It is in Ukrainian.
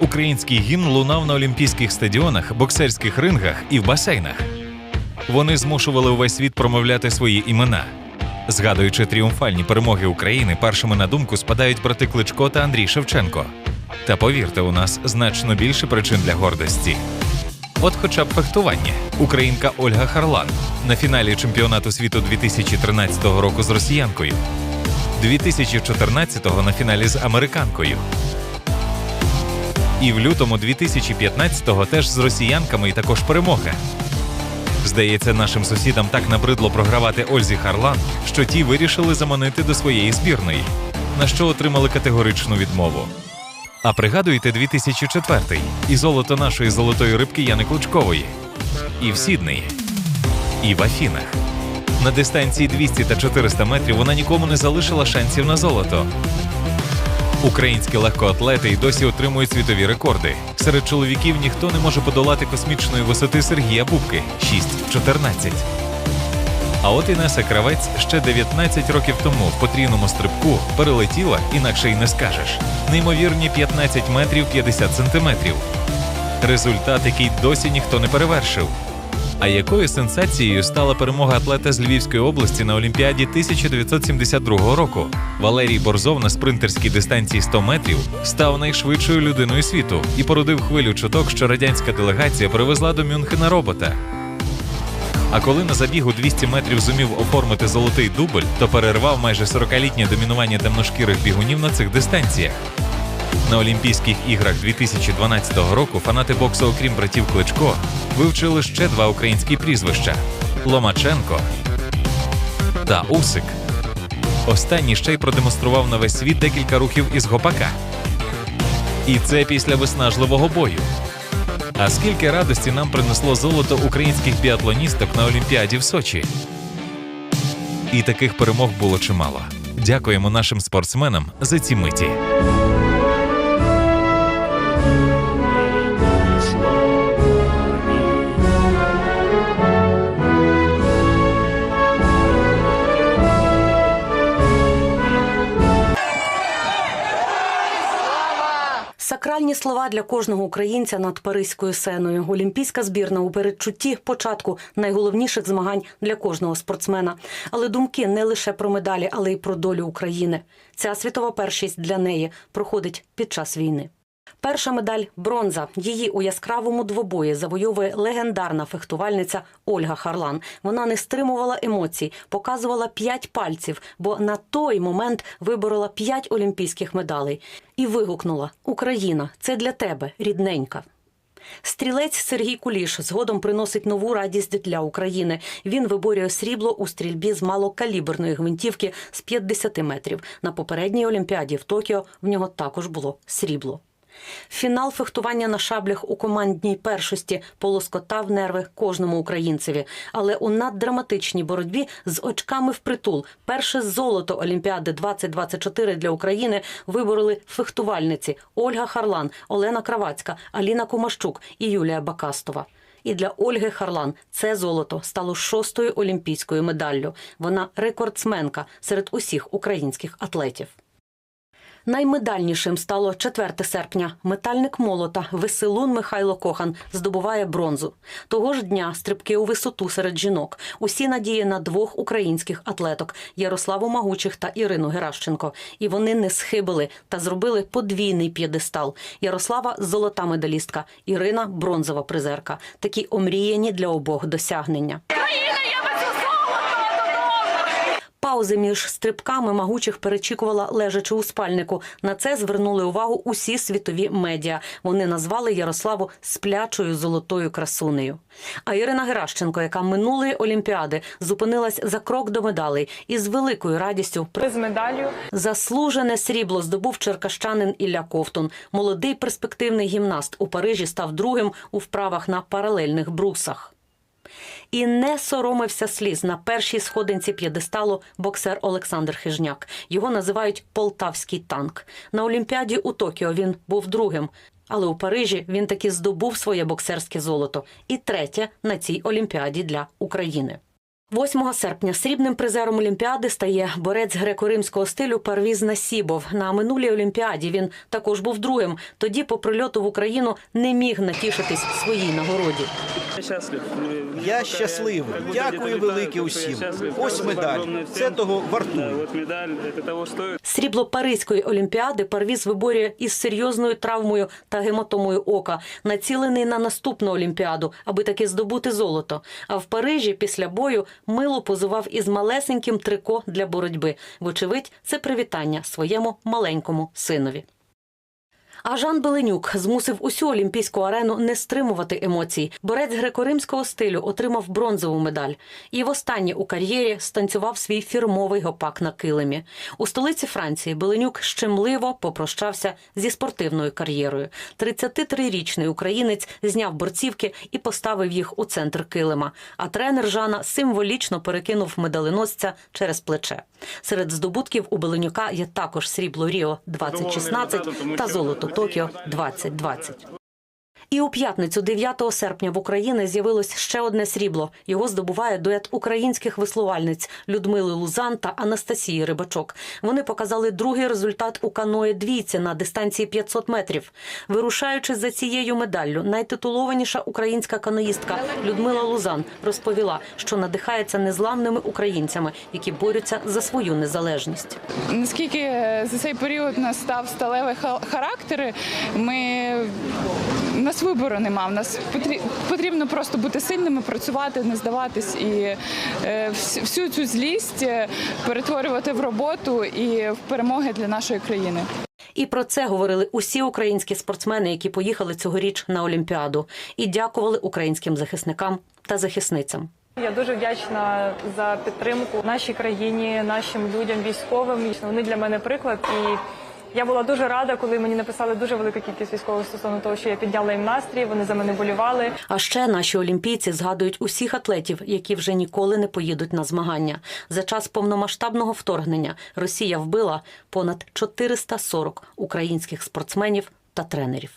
український гімн лунав на олімпійських стадіонах, боксерських рингах і в басейнах. Вони змушували увесь світ промовляти свої імена. Згадуючи тріумфальні перемоги України, першими на думку спадають брати Кличко та Андрій Шевченко. Та повірте, у нас значно більше причин для гордості. От хоча б фехтування. Українка Ольга Харлан на фіналі чемпіонату світу 2013 року з росіянкою, 2014-го на фіналі з американкою. І в лютому 2015-го теж з росіянками і також перемога. Здається, нашим сусідам так набридло програвати Ользі Харлан, що ті вирішили заманити до своєї збірної, на що отримали категоричну відмову. А пригадуєте 2004-й і золото нашої золотої рибки Яни Клучкової, і в Сіднеї, і в Афінах. На дистанції 200 та 400 метрів вона нікому не залишила шансів на золото. Українські легкоатлети й досі отримують світові рекорди. Серед чоловіків ніхто не може подолати космічної висоти Сергія Бубки 6.14. А от Інеса Кравець ще 19 років тому в потрійному стрибку перелетіла, інакше й не скажеш. Неймовірні 15 метрів 50 сантиметрів. Результат, який досі ніхто не перевершив. А якою сенсацією стала перемога атлета з Львівської області на Олімпіаді 1972 року? Валерій Борзов на спринтерській дистанції 100 метрів став найшвидшою людиною світу і породив хвилю чуток, що радянська делегація привезла до Мюнхена робота. А коли на забігу 200 метрів зумів оформити золотий дубль, то перервав майже 40-літнє домінування темношкірих бігунів на цих дистанціях. На Олімпійських іграх 2012 року фанати боксу, окрім братів Кличко, вивчили ще два українські прізвища: Ломаченко та Усик. Останній ще й продемонстрував на весь світ декілька рухів із гопака. І це після виснажливого бою. А скільки радості нам принесло золото українських біатлоністок на Олімпіаді в Сочі? І таких перемог було чимало. Дякуємо нашим спортсменам за ці миті. Сакральні слова для кожного українця над паризькою сеною. Олімпійська збірна у передчутті початку найголовніших змагань для кожного спортсмена. Але думки не лише про медалі, але й про долю України. Ця світова першість для неї проходить під час війни. Перша медаль бронза. Її у яскравому двобої завойовує легендарна фехтувальниця Ольга Харлан. Вона не стримувала емоцій, показувала п'ять пальців, бо на той момент виборола п'ять олімпійських медалей і вигукнула: Україна, це для тебе, рідненька. Стрілець Сергій Куліш згодом приносить нову радість для України. Він виборює срібло у стрільбі з малокаліберної гвинтівки з 50 метрів. На попередній олімпіаді в Токіо в нього також було срібло. Фінал фехтування на шаблях у командній першості полоскотав нерви кожному українцеві. Але у наддраматичній боротьбі з очками впритул перше золото Олімпіади 2024 для України вибороли фехтувальниці Ольга Харлан, Олена Кравацька, Аліна Комащук і Юлія Бакастова. І для Ольги Харлан це золото стало шостою олімпійською медаллю. Вона рекордсменка серед усіх українських атлетів. Наймедальнішим стало 4 серпня. Метальник молота Веселун Михайло Кохан здобуває бронзу. Того ж дня стрибки у висоту серед жінок. Усі надії на двох українських атлеток Ярославу Магучих та Ірину Геращенко. І вони не схибили та зробили подвійний п'єдестал. Ярослава золота медалістка, Ірина бронзова призерка. Такі омріяні для обох досягнення. Паузи між стрибками магучих перечікувала лежачи у спальнику. На це звернули увагу усі світові медіа. Вони назвали Ярославу сплячою золотою красунею. А Ірина Геращенко, яка минулої олімпіади зупинилась за крок до медалей і з великою радістю з медаллю. Заслужене срібло здобув черкащанин Ілля Ковтун. Молодий перспективний гімнаст у Парижі став другим у вправах на паралельних брусах. І не соромився сліз на першій сходинці п'єдесталу боксер Олександр Хижняк. Його називають Полтавський танк. На Олімпіаді у Токіо він був другим. Але у Парижі він таки здобув своє боксерське золото і третє на цій олімпіаді для України. 8 серпня срібним призером Олімпіади стає борець греко-римського стилю Парвіз Насібов. На минулій Олімпіаді він також був другим. Тоді, по прильоту в Україну, не міг натішитись своїй нагороді. Я щаслив. Щасливий. Дякую велике усім. Ось медаль. Це того вартує. Срібло Паризької олімпіади Парвіз виборює із серйозною травмою та гематомою ока, націлений на наступну олімпіаду, аби таки здобути золото. А в Парижі після бою мило позував із малесеньким трико для боротьби. Вочевидь, це привітання своєму маленькому синові. А Жан Беленюк змусив усю олімпійську арену не стримувати емоцій. Борець греко-римського стилю отримав бронзову медаль. І востаннє у кар'єрі станцював свій фірмовий гопак на килимі. У столиці Франції Беленюк щемливо попрощався зі спортивною кар'єрою. 33-річний українець зняв борцівки і поставив їх у центр килима. А тренер Жана символічно перекинув медалиносця через плече. Серед здобутків у Беленюка є також срібло Ріо 2016 та золото Токіо 2020. І у п'ятницю, 9 серпня, в Україні з'явилось ще одне срібло. Його здобуває дует українських веслувальниць Людмили Лузан та Анастасії Рибачок. Вони показали другий результат у каное двійці на дистанції 500 метрів. Вирушаючи за цією медаллю, найтитулованіша українська каноїстка Людмила Лузан розповіла, що надихається незламними українцями, які борються за свою незалежність. Наскільки е, за цей період у нас став сталевий ха- характер, ми у нас вибору нема. У нас потрі- потрібно просто бути сильними, працювати, не здаватись і е, всю цю злість е, перетворювати в роботу і в перемоги для нашої країни. І про це говорили усі українські спортсмени, які поїхали цьогоріч на Олімпіаду, і дякували українським захисникам та захисницям. Я дуже вдячна за підтримку нашій країні, нашим людям, військовим. Вони для мене приклад. І я була дуже рада, коли мені написали дуже велика кількість військових стосовно того, що я підняла їм настрій. Вони за мене болівали. А ще наші олімпійці згадують усіх атлетів, які вже ніколи не поїдуть на змагання. За час повномасштабного вторгнення Росія вбила понад 440 українських спортсменів та тренерів.